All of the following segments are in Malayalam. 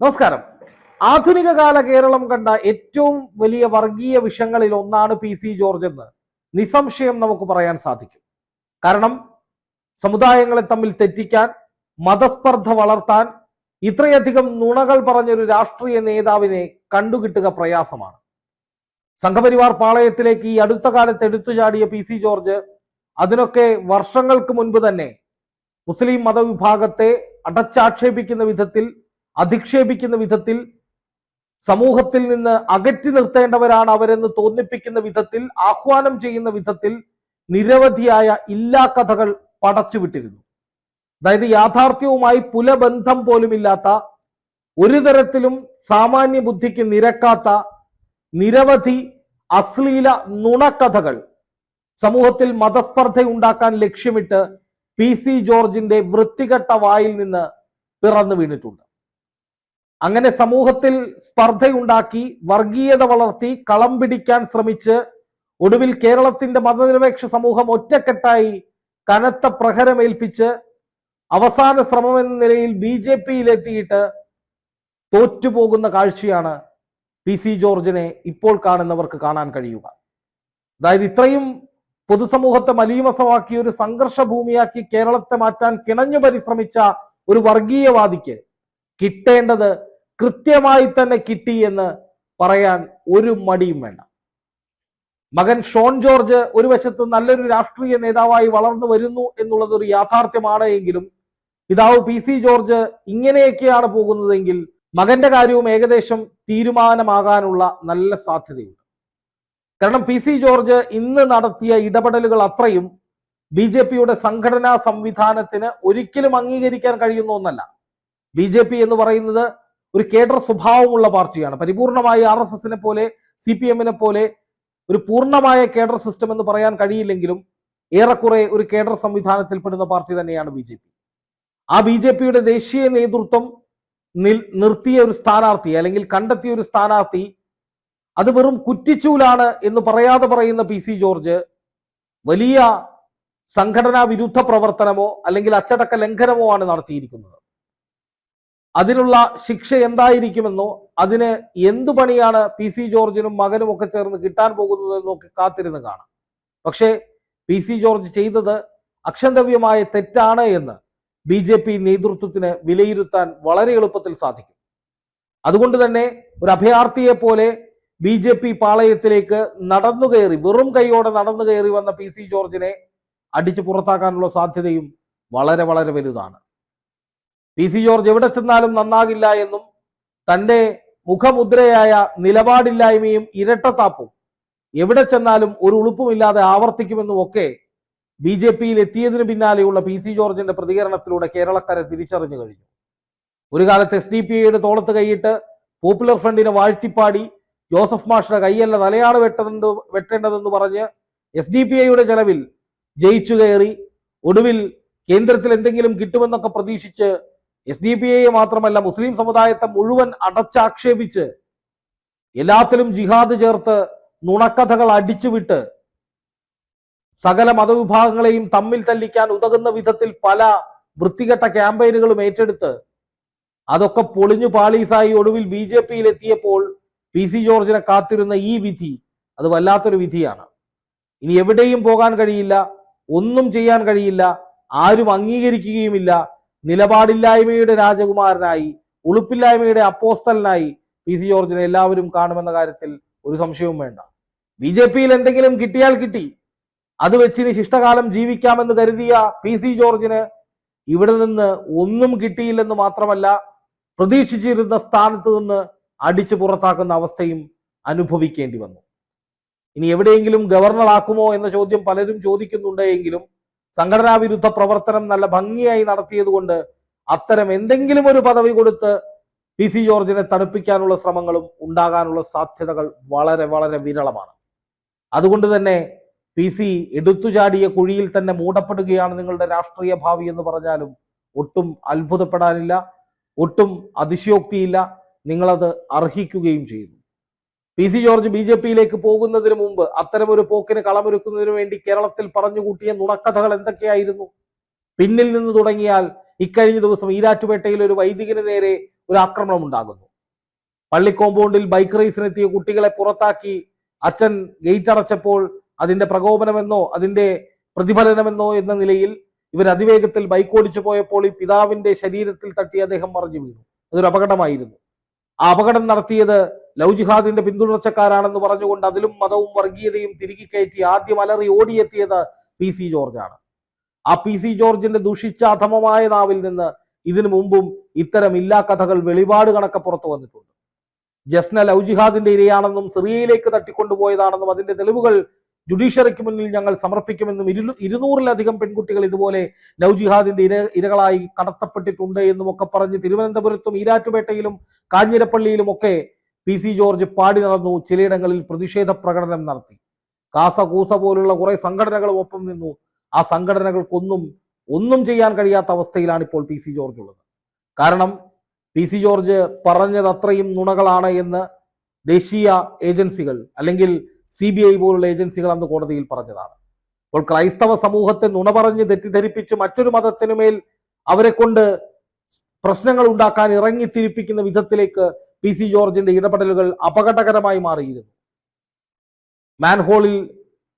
നമസ്കാരം. ആധുനിക കാല കേരളം കണ്ട ഏറ്റവും വലിയ വർഗീയ വിഷങ്ങളിൽ ഒന്നാണ് പി സി ജോർജ് എന്ന് നിസ്സംശയം നമുക്ക് പറയാൻ സാധിക്കും. കാരണം സമുദായങ്ങളെ തമ്മിൽ തെറ്റിക്കാൻ മതസ്പർദ്ധ വളർത്താൻ ഇത്രയധികം നുണകൾ പറഞ്ഞൊരു രാഷ്ട്രീയ നേതാവിനെ കണ്ടുകിട്ടുക പ്രയാസമാണ്. സംഘപരിവാർ പാളയത്തിലേക്ക് ഈ അടുത്ത കാലത്ത് എടുത്തുചാടിയ പി സി ജോർജ് അതിനൊക്കെ വർഷങ്ങൾക്ക് മുൻപ് തന്നെ മുസ്ലിം മതവിഭാഗത്തെ അടച്ചാക്ഷേപിക്കുന്ന വിധത്തിൽ അധിക്ഷേപിക്കുന്ന വിധത്തിൽ സമൂഹത്തിൽ നിന്ന് അകറ്റി നിർത്തേണ്ടവരാണ് അവരെന്ന് തോന്നിപ്പിക്കുന്ന വിധത്തിൽ ആഹ്വാനം ചെയ്യുന്ന വിധത്തിൽ നിരവധിയായ ഇല്ലാ കഥകൾ പടച്ചുവിട്ടിരുന്നു അതായത് യാഥാർത്ഥ്യവുമായി പുലബന്ധം പോലുമില്ലാത്ത ഒരു തരത്തിലും സാമാന്യ ബുദ്ധിക്ക് നിരക്കാത്ത നിരവധി അശ്ലീല നുണക്കഥകൾ സമൂഹത്തിൽ മതസ്പർദ്ധ ഉണ്ടാക്കാൻ ലക്ഷ്യമിട്ട് പി സി ജോർജിന്റെ വൃത്തികെട്ട വായിൽ നിന്ന് പിറന്നു വീണിട്ടുണ്ട്. അങ്ങനെ സമൂഹത്തിൽ സ്പർദ്ധയുണ്ടാക്കി വർഗീയത വളർത്തി കളം പിടിക്കാൻ ശ്രമിച്ച് ഒടുവിൽ കേരളത്തിന്റെ മതനിരപേക്ഷ സമൂഹം ഒറ്റക്കെട്ടായി കനത്ത പ്രഹരമേൽപ്പിച്ച് അവസാന ശ്രമം എന്ന നിലയിൽ ബി ജെ പിയിലെത്തിയിട്ട് തോറ്റുപോകുന്ന കാഴ്ചയാണ് പി സി ജോർജിനെ ഇപ്പോൾ കാണുന്നവർക്ക് കാണാൻ കഴിയുക. അതായത് ഇത്രയും പൊതുസമൂഹത്തെ മലീമസമാക്കി ഒരു സംഘർഷ ഭൂമിയാക്കി കേരളത്തെ മാറ്റാൻ കിണഞ്ഞു പരിശ്രമിച്ച ഒരു വർഗീയവാദിക്ക് കിട്ടേണ്ടത് കൃത്യമായി തന്നെ കിട്ടി എന്ന് പറയാൻ ഒരു മടിയും വേണ്ട. മകൻ ഷോൺ ജോർജ് ഒരു വശത്ത് നല്ലൊരു രാഷ്ട്രീയ നേതാവായി വളർന്നു വരുന്നു എന്നുള്ളത് ഒരു യാഥാർത്ഥ്യമാണ് എങ്കിലും പിതാവ് പി സി ജോർജ് ഇങ്ങനെയൊക്കെയാണ് പോകുന്നതെങ്കിൽ മകന്റെ കാര്യവും ഏകദേശം തീരുമാനമാകാനുള്ള നല്ല സാധ്യതയുണ്ട്. കാരണം പി സി ജോർജ് ഇന്ന് നടത്തിയ ഇടപെടലുകൾ അത്രയും ബി ജെ പിയുടെ സംഘടനാ സംവിധാനത്തിന് ഒരിക്കലും അംഗീകരിക്കാൻ കഴിയുന്ന ഒന്നല്ല. ബി ജെ പി എന്ന് പറയുന്നത് ഒരു കേഡർ സ്വഭാവമുള്ള പാർട്ടിയാണ്. പരിപൂർണമായി ആർ എസ് എസിനെ പോലെ സി പി എമ്മിനെ പോലെ ഒരു പൂർണമായ കേഡർ സിസ്റ്റം എന്ന് പറയാൻ കഴിയില്ലെങ്കിലും ഏറെക്കുറെ ഒരു കേഡർ സംവിധാനത്തിൽപ്പെടുന്ന പാർട്ടി തന്നെയാണ് ബി ജെ പി. ആ ബി ജെ പിയുടെ ദേശീയ നേതൃത്വം നിർത്തിയ ഒരു സ്ഥാനാർത്ഥി അല്ലെങ്കിൽ കണ്ടെത്തിയ ഒരു സ്ഥാനാർത്ഥി അത് വെറും കുറ്റിച്ചൂലാണ് എന്ന് പറയാതെ പറയുന്ന പി സി ജോർജ് വലിയ സംഘടനാ വിരുദ്ധ പ്രവർത്തനമോ അല്ലെങ്കിൽ അച്ചടക്ക ലംഘനമോ ആണ് നടത്തിയിരിക്കുന്നത്. അതിനുള്ള ശിക്ഷ എന്തായിരിക്കുമെന്നോ അതിന് എന്തു പണിയാണ് പി സി ജോർജിനും മകനും ഒക്കെ ചേർന്ന് കിട്ടാൻ പോകുന്നതെന്നൊക്കെ കാത്തിരുന്ന് കാണാം. പക്ഷേ പി സി ജോർജ് ചെയ്തത് അക്ഷന്തവ്യമായ തെറ്റാണ് എന്ന് ബി ജെ പി നേതൃത്വത്തിന് വിലയിരുത്താൻ വളരെ എളുപ്പത്തിൽ സാധിക്കും. അതുകൊണ്ട് തന്നെ ഒരു അഭയാർത്ഥിയെ പോലെ ബി ജെ പി പാളയത്തിലേക്ക് നടന്നു കയറി വെറും കൈയോടെ നടന്നു കയറി വന്ന പി സി ജോർജിനെ അടിച്ചു പുറത്താക്കാനുള്ള സാധ്യതയും വളരെ വളരെ വലുതാണ്. പി സി ജോർജ് എവിടെ ചെന്നാലും നന്നാകില്ല എന്നും തന്റെ മുഖമുദ്രയായ നിലപാടില്ലായ്മയും ഇരട്ടത്താപ്പും എവിടെ ചെന്നാലും ഒരു ഉളുപ്പുമില്ലാതെ ആവർത്തിക്കുമെന്നും ഒക്കെ ബി ജെ പിയിൽ എത്തിയതിന് പിന്നാലെയുള്ള പി സി ജോർജിന്റെ പ്രതികരണത്തിലൂടെ കേരളക്കാരെ തിരിച്ചറിഞ്ഞു കഴിഞ്ഞു. ഒരു കാലത്ത് എസ് ഡി പി ഐയുടെ തോളത്ത് കൈയിട്ട് പോപ്പുലർ ഫ്രണ്ടിനെ വാഴ്ത്തിപ്പാടി ജോസഫ് മാഷിന്റെ കൈയല്ല തലയാണ് വെട്ടേണ്ട വെട്ടേണ്ടതെന്ന് പറഞ്ഞ് എസ് ഡി പി ഐയുടെ ചെലവിൽ ജയിച്ചു കയറി ഒടുവിൽ കേന്ദ്രത്തിൽ എന്തെങ്കിലും കിട്ടുമെന്നൊക്കെ പ്രതീക്ഷിച്ച് എസ് ഡി പി ഐയെ മാത്രമല്ല മുസ്ലിം സമുദായത്തെ മുഴുവൻ അടച്ചാക്ഷേപിച്ച് എല്ലാത്തിലും ജിഹാദ് ചേർത്ത് നുണക്കഥകൾ അടിച്ചുവിട്ട് സകല മതവിഭാഗങ്ങളെയും തമ്മിൽ തല്ലിക്കാൻ ഉതകുന്ന വിധത്തിൽ പല വൃത്തികെട്ട ക്യാമ്പയിനുകളും ഏറ്റെടുത്ത് അതൊക്കെ പൊളിഞ്ഞു പാളീസായി ഒടുവിൽ ബി ജെ പിയിൽ എത്തിയപ്പോൾ പി സി ജോർജിനെ കാത്തിരുന്ന ഈ വിധി അത് വല്ലാത്തൊരു വിധിയാണ്. ഇനി എവിടെയും പോകാൻ കഴിയില്ല ഒന്നും ചെയ്യാൻ കഴിയില്ല ആരും അംഗീകരിക്കുകയുമില്ല നിലപാടില്ലായ്മയുടെ രാജകുമാരനായി ഉളുപ്പില്ലായ്മയുടെ അപ്പോസ്തലനായി പി സി ജോർജിനെ എല്ലാവരും കാണുമെന്ന കാര്യത്തിൽ ഒരു സംശയവും വേണ്ട. ബി ജെ പിയിൽ എന്തെങ്കിലും കിട്ടിയാൽ കിട്ടി. അത് വെച്ചിന് ശിഷ്ടകാലം ജീവിക്കാമെന്ന് കരുതിയ പി സി ജോർജിന് ഇവിടെ നിന്ന് ഒന്നും കിട്ടിയില്ലെന്ന് മാത്രമല്ല പ്രതീക്ഷിച്ചിരുന്ന സ്ഥാനത്ത് നിന്ന് അടിച്ചു പുറത്താക്കുന്ന അവസ്ഥയും അനുഭവിക്കേണ്ടി വന്നു. ഇനി എവിടെയെങ്കിലും ഗവർണർ ആക്കുമോ എന്ന ചോദ്യം പലരും ചോദിക്കുന്നുണ്ട് എങ്കിലും സംഘടനാ വിരുദ്ധ പ്രവർത്തനം നല്ല ഭംഗിയായി നടത്തിയതുകൊണ്ട് അത്തരം എന്തെങ്കിലും ഒരു പദവി കൊടുത്ത് പി സി ജോർജിനെ തണുപ്പിക്കാനുള്ള ശ്രമങ്ങളും ഉണ്ടാകാനുള്ള സാധ്യതകൾ വളരെ വളരെ വിരളമാണ്. അതുകൊണ്ട് തന്നെ പി സി എടുത്തുചാടിയ കുഴിയിൽ തന്നെ മൂടപ്പെടുകയാണ് നിങ്ങളുടെ രാഷ്ട്രീയ ഭാവി എന്ന് പറഞ്ഞാലും ഒട്ടും അത്ഭുതപ്പെടാനില്ല ഒട്ടും അതിശയോക്തിയില്ല. നിങ്ങളത് അർഹിക്കുകയും ചെയ്യുന്നു. P C George B J പിയിലേക്ക് പോകുന്നതിന് മുമ്പ് അത്തരം ഒരു പോക്കിന് കളമൊരുക്കുന്നതിന് വേണ്ടി കേരളത്തിൽ പറഞ്ഞുകൂട്ടിയ നുണക്കഥകൾ എന്തൊക്കെയായിരുന്നു? പിന്നിൽ നിന്ന് തുടങ്ങിയാൽ ഇക്കഴിഞ്ഞ ദിവസം ഈരാറ്റുപേട്ടയിൽ ഒരു വൈദികന് നേരെ ഒരു ആക്രമണം ഉണ്ടാകുന്നു. പള്ളി കോമ്പൗണ്ടിൽ ബൈക്ക് റേസിനെത്തിയ കുട്ടികളെ പുറത്താക്കി അച്ഛൻ ഗേറ്റ് അടച്ചപ്പോൾ അതിന്റെ പ്രകോപനമെന്നോ അതിന്റെ പ്രതിഫലനമെന്നോ എന്ന നിലയിൽ ഇവർ അതിവേഗത്തിൽ ബൈക്ക് ഓടിച്ചു പോയപ്പോൾ ഈ പിതാവിന്റെ ശരീരത്തിൽ തട്ടി അദ്ദേഹം മറിഞ്ഞു വീണു. അതൊരു അപകടമായിരുന്നു. ആ അപകടം നടത്തിയത് ലവ് ജിഹാദിന്റെ പിന്തുടർച്ചക്കാരാണെന്ന് പറഞ്ഞുകൊണ്ട് അതിലും മതവും വർഗീയതയും തിരികെ കയറ്റി ആദ്യം അലറി ഓടിയെത്തിയത് പി സി ജോർജാണ്. ആ പി സി ജോർജിന്റെ ദുഷിച്ച അധമമായ നാവിൽ നിന്ന് ഇതിനു മുമ്പും ഇത്തരം ഇല്ലാ കഥകൾ വെളിപാട് കണക്കെ പുറത്തു വന്നിട്ടുണ്ട്. ജസ്ന ലവ് ജിഹാദിന്റെ ഇരയാണെന്നും സിറിയയിലേക്ക് തട്ടിക്കൊണ്ടുപോയതാണെന്നും അതിന്റെ തെളിവുകൾ ജുഡീഷ്യറിക്ക് മുന്നിൽ ഞങ്ങൾ സമർപ്പിക്കുമെന്നും ഇരു ഇരുന്നൂറിലധികം പെൺകുട്ടികൾ ഇതുപോലെ ലവ് ജിഹാദിന്റെ ഇര ഇരകളായി കടത്തപ്പെട്ടിട്ടുണ്ട് എന്നും ഒക്കെ പറഞ്ഞ് തിരുവനന്തപുരത്തും ഈരാറ്റുപേട്ടയിലും കാഞ്ഞിരപ്പള്ളിയിലും ഒക്കെ പി സി ജോർജ് പാടി നടന്നു ചിലയിടങ്ങളിൽ പ്രതിഷേധ പ്രകടനം നടത്തി. കാസകൂസ പോലുള്ള കുറെ സംഘടനകളും ഒപ്പം നിന്നു. ആ സംഘടനകൾക്കൊന്നും ഒന്നും ചെയ്യാൻ കഴിയാത്ത അവസ്ഥയിലാണ് ഇപ്പോൾ പി സി ജോർജ് ഉള്ളത്. കാരണം പി സി ജോർജ് പറഞ്ഞത് അത്രയും നുണകളാണ് എന്ന് ദേശീയ ഏജൻസികൾ അല്ലെങ്കിൽ സി ബി ഐ പോലുള്ള ഏജൻസികൾ അന്ന് കോടതിയിൽ പറഞ്ഞതാണ്. അപ്പോൾ ക്രൈസ്തവ സമൂഹത്തെ നുണ പറഞ്ഞ് തെറ്റിദ്ധരിപ്പിച്ച് മറ്റൊരു മതത്തിനുമേൽ അവരെ കൊണ്ട് പ്രശ്നങ്ങൾ ഉണ്ടാക്കാൻ ഇറങ്ങിത്തിരിപ്പിക്കുന്ന വിധത്തിലേക്ക് പി സി ജോർജിന്റെ ഇടപെടലുകൾ അപകടകരമായി മാറിയിരുന്നു. മാൻഹോളിൽ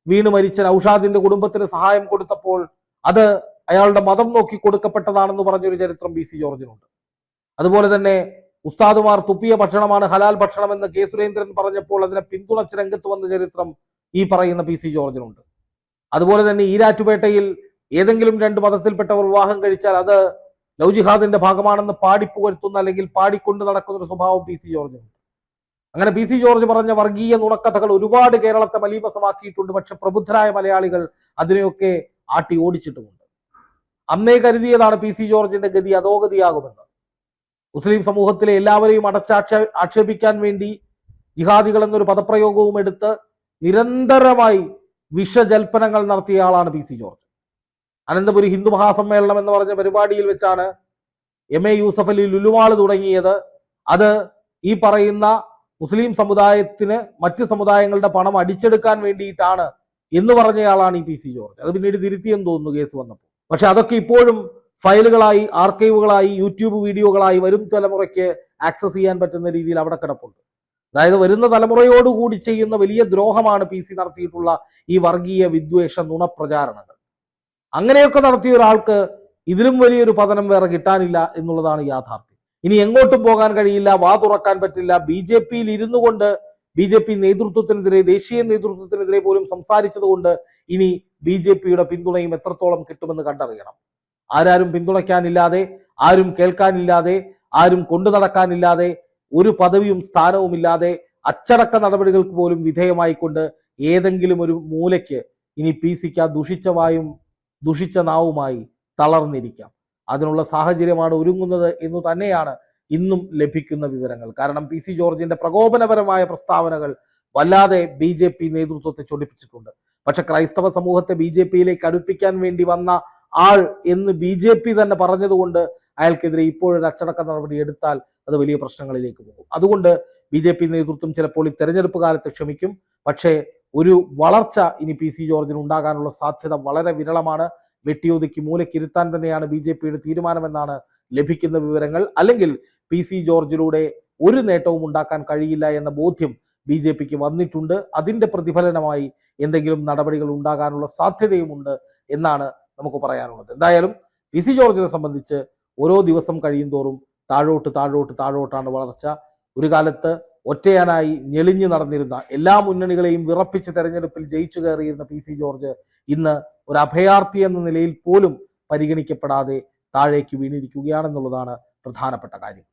വീണ് മരിച്ച നൌഷാദിന്റെ കുടുംബത്തിന് സഹായം കൊടുത്തപ്പോൾ അത് അയാളുടെ മതം നോക്കി കൊടുക്കപ്പെട്ടതാണെന്ന് പറഞ്ഞൊരു ചരിത്രം പി സി ജോർജിനുണ്ട്. അതുപോലെ തന്നെ ഉസ്താദുമാർ തുപ്പിയ ഭക്ഷണമാണ് ഹലാൽ ഭക്ഷണം എന്ന് കെ സുരേന്ദ്രൻ പറഞ്ഞപ്പോൾ അതിനെ പിന്തുണച്ച് രംഗത്ത് വന്ന ചരിത്രം ഈ പറയുന്ന പി സി ജോർജിനുണ്ട്. അതുപോലെ തന്നെ ഈരാറ്റുപേട്ടയിൽ ഏതെങ്കിലും രണ്ട് മതത്തിൽപ്പെട്ടവർ വിവാഹം കഴിച്ചാൽ അത് ലവ് ജിഹാദിന്റെ ഭാഗമാണെന്ന് പാടിപ്പുകരുത്തുന്ന അല്ലെങ്കിൽ പാടിക്കൊണ്ട് നടക്കുന്ന ഒരു സ്വഭാവം പി സി ജോർജിനുണ്ട് അങ്ങനെ പി സി ജോർജ് പറഞ്ഞ വർഗീയ നുണക്കഥകൾ ഒരുപാട് കേരളത്തെ മലീമസമാക്കിയിട്ടുണ്ട്. പക്ഷെ പ്രബുദ്ധരായ മലയാളികൾ അതിനെയൊക്കെ ആട്ടി ഓടിച്ചിട്ടുമുണ്ട്. അന്നേ കരുതിയതാണ് പി സി ജോർജിന്റെ ഗതി അധോഗതിയാകുമെന്ന്. മുസ്ലിം സമൂഹത്തിലെ എല്ലാവരെയും അടച്ചാക്ഷ ആക്ഷേപിക്കാൻ വേണ്ടി ജിഹാദികൾ എന്നൊരു പദപ്രയോഗവും എടുത്ത് നിരന്തരമായി വിഷജൽപ്പനങ്ങൾ നടത്തിയ ആളാണ് P C George. Ananthapuri Hindu മഹാസമ്മേളനം എന്ന് പറഞ്ഞ പരിപാടിയിൽ വെച്ചാണ് എം എ യൂസഫ് അലി ലുലുവാൾ തുടങ്ങിയത്. അത് ഈ പറയുന്ന മുസ്ലിം സമുദായത്തിന് മറ്റ് സമുദായങ്ങളുടെ പണം അടിച്ചെടുക്കാൻ വേണ്ടിയിട്ടാണ് എന്ന് പറഞ്ഞയാളാണ് ഈ പി സി ജോർജ്. അത് പിന്നീട് തിരുത്തിയെന്ന് തോന്നുന്നു കേസ് വന്നപ്പോൾ. പക്ഷെ അതൊക്കെ ഇപ്പോഴും ഫയലുകളായി ആർക്കൈവുകളായി യൂട്യൂബ് വീഡിയോകളായി വരും തലമുറയ്ക്ക് ആക്സസ് ചെയ്യാൻ പറ്റുന്ന രീതിയിൽ അവിടെ കിടപ്പുണ്ട്. അതായത് വരുന്ന തലമുറയോടുകൂടി ചെയ്യുന്ന വലിയ ദ്രോഹമാണ് പി സി നടത്തിയിട്ടുള്ള ഈ വർഗീയ വിദ്വേഷ നുണപ്രചാരണങ്ങൾ. അങ്ങനെയൊക്കെ നടത്തിയ ഒരാൾക്ക് ഇതിലും വലിയൊരു പതനം വേറെ കിട്ടാനില്ല എന്നുള്ളതാണ് യാഥാർത്ഥ്യം. ഇനി എങ്ങോട്ടും പോകാൻ കഴിയില്ല വാ തുറക്കാൻ പറ്റില്ല. ബി ജെ പിയിൽ ഇരുന്നു കൊണ്ട് ബി ജെ പി നേതൃത്വത്തിനെതിരെ ദേശീയ നേതൃത്വത്തിനെതിരെ പോലും സംസാരിച്ചതുകൊണ്ട് ഇനി ബി ജെ പിയുടെ പിന്തുണയും എത്രത്തോളം കിട്ടുമെന്ന് കണ്ടറിയണം. ആരാരും പിന്തുണയ്ക്കാനില്ലാതെ ആരും കേൾക്കാനില്ലാതെ ആരും കൊണ്ടു നടക്കാനില്ലാതെ ഒരു പദവിയും സ്ഥാനവുമില്ലാതെ അച്ചടക്ക നടപടികൾക്ക് പോലും വിധേയമായിക്കൊണ്ട് ഏതെങ്കിലും ഒരു മൂലയ്ക്ക് ഇനി പി സിക്ക് ആ ദുഷിച്ച വായും ദുഷിച്ച നാവുമായി തളർന്നിരിക്കാം. അതിനുള്ള സാഹചര്യമാണ് ഒരുങ്ങുന്നത് എന്ന് തന്നെയാണ് ഇന്നും ലഭിക്കുന്ന വിവരങ്ങൾ. കാരണം പി സി ജോർജിന്റെ പ്രകോപനപരമായ പ്രസ്താവനകൾ വല്ലാതെ ബി ജെ പി നേതൃത്വത്തെ ചൊടിപ്പിച്ചിട്ടുണ്ട്. പക്ഷെ ക്രൈസ്തവ സമൂഹത്തെ ബി ജെ പിയിലേക്ക് അടുപ്പിക്കാൻ വേണ്ടി വന്ന ആൾ എന്ന് ബി ജെ പി തന്നെ പറഞ്ഞതുകൊണ്ട് അയാൾക്കെതിരെ ഇപ്പോഴൊരു അച്ചടക്ക നടപടി എടുത്താൽ അത് വലിയ പ്രശ്നങ്ങളിലേക്ക് പോകും. അതുകൊണ്ട് ബി ജെ പി നേതൃത്വം ചിലപ്പോൾ ഈ തെരഞ്ഞെടുപ്പ് കാലത്ത് ക്ഷമിക്കും. പക്ഷേ ഒരു വളർച്ച ഇനി പി സി ജോർജിന് ഉണ്ടാകാനുള്ള സാധ്യത വളരെ വിരളമാണ്. വെട്ടിയൊതുക്കി മൂലക്കിരുത്താൻ തന്നെയാണ് ബി ജെ പിയുടെ തീരുമാനമെന്നാണ് ലഭിക്കുന്ന വിവരങ്ങൾ. അല്ലെങ്കിൽ പി സി ജോർജിലൂടെ ഒരു നേട്ടവും ഉണ്ടാക്കാൻ കഴിയില്ല എന്ന ബോധ്യം ബി ജെ പിക്ക് വന്നിട്ടുണ്ട്. അതിന്റെ പ്രതിഫലനമായി എന്തെങ്കിലും നടപടികൾ ഉണ്ടാകാനുള്ള സാധ്യതയുമുണ്ട് എന്നാണ് നമുക്ക് പറയാനുള്ളത്. എന്തായാലും പി സി ജോർജിനെ സംബന്ധിച്ച് ഓരോ ദിവസം കഴിയും തോറും താഴോട്ട് താഴോട്ട് താഴോട്ടാണ് വളർച്ച. ഒരു കാലത്ത് ഒറ്റയാനായി ഞെളിഞ്ഞു നടന്നിരുന്ന എല്ലാ മുന്നണികളെയും വിറപ്പിച്ച് തെരഞ്ഞെടുപ്പിൽ ജയിച്ചു കയറിയിരുന്ന പി സി ജോർജ് ഇന്ന് ഒരു അഭയാർത്ഥി എന്ന നിലയിൽ പോലും പരിഗണിക്കപ്പെടാതെ താഴേക്ക് വീണിരിക്കുകയാണെന്നുള്ളതാണ് പ്രധാനപ്പെട്ട കാര്യം.